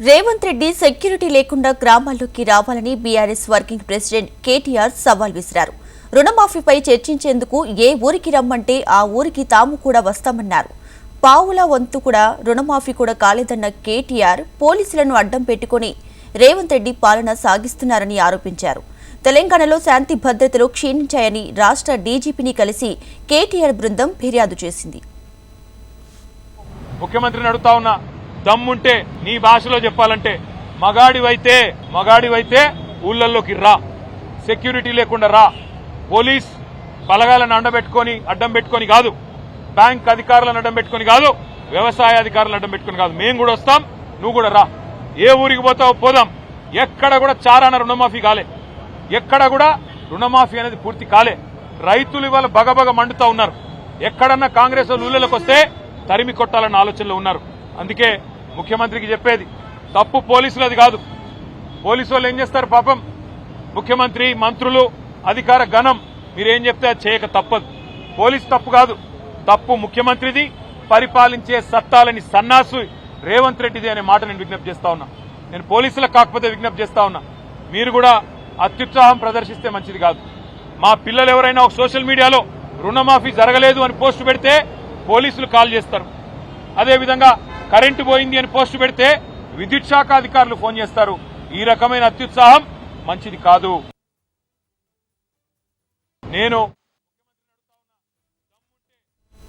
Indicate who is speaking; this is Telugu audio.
Speaker 1: రేవంత్ రెడ్డి సెక్యూరిటీ లేకుండా గ్రామాల్లోకి రావాలని బీఆర్ఎస్ వర్కింగ్ ప్రెసిడెంట్ కేటీఆర్ సవాల్ విసిరారు. రుణమాఫీపై చర్చించేందుకు ఏ ఊరికి రమ్మంటే ఆ ఊరికి తాము కూడా వస్తామన్నారు. పావుల వంతు కూడా రుణమాఫీ కూడా కాలేదన్న కేటీఆర్ పోలీసులను అడ్డం పెట్టుకుని రేవంత్ రెడ్డి పాలన సాగిస్తున్నారని ఆరోపించారు. తెలంగాణలో శాంతి భద్రతలు క్షీణించాయని రాష్ట్ర డీజీపీని కలిసి కేటీఆర్ బృందం ఫిర్యాదు చేసింది.
Speaker 2: ముఖ్యమంత్రిని అడుగుతా ఉన్నా దమ్ముంటే నీ భాషలో చెప్పాలంటే మగాడివైతే మగాడివైతే ఊళ్ళల్లోకి రా. సెక్యూరిటీ లేకుండా రా. పోలీస్ బలగాలను అండబెట్టుకొని అడ్డం పెట్టుకొని కాదు. బ్యాంక్ అధికారులను అడ్డం పెట్టుకొని కాదు. వ్యవసాయ అధికారులను అడ్డం పెట్టుకొని కాదు. మేము కూడా వస్తాం నువ్వు కూడా రా. ఏ ఊరికి పోతావు పోదాం. ఎక్కడ కూడా చారాన రుణమాఫీ కాలే. ఎక్కడ కూడా రుణమాఫీ అనేది పూర్తి కాలే. రైతులు ఇవాళ బగబగ మండుతా ఉన్నారు. ఎక్కడన్నా కాంగ్రెస్ వాళ్ళు ఊళ్ళలోకి వస్తే తరిమి కొట్టాలన్న ఆలోచనలో ఉన్నారు. అందుకే ముఖ్యమంత్రికి చెప్పేది. తప్పు పోలీసులది కాదు. పోలీసు వాళ్ళు ఏం చేస్తారు పాపం? ముఖ్యమంత్రి మంత్రులు అధికార గణం మీరేం చెప్తే అది చేయక తప్పదు. పోలీస్ తప్పు కాదు. తప్పు ముఖ్యమంత్రిది పరిపాలించే సత్తాలని సన్నాసు రేవంత్ రెడ్డిది అనే మాట నేను విజ్ఞప్తి చేస్తా ఉన్నా. నేను పోలీసులకు కాకపోతే విజ్ఞప్తి చేస్తా ఉన్నా. మీరు కూడా అత్యుత్సాహం ప్రదర్శిస్తే మంచిది కాదు. మా పిల్లలు ఎవరైనా ఒక సోషల్ మీడియాలో రుణమాఫీ జరగలేదు అని పోస్ట్ పెడితే పోలీసులు కాల్ చేస్తారు. అదేవిధంగా కరెంటు పోయింది అని పోస్ట్ పెడితే విద్యుత్ శాఖ అధికారులు ఫోన్ చేస్తారు. ఈ రకమైన అత్యుత్సాహం మంచిది కాదు. నేను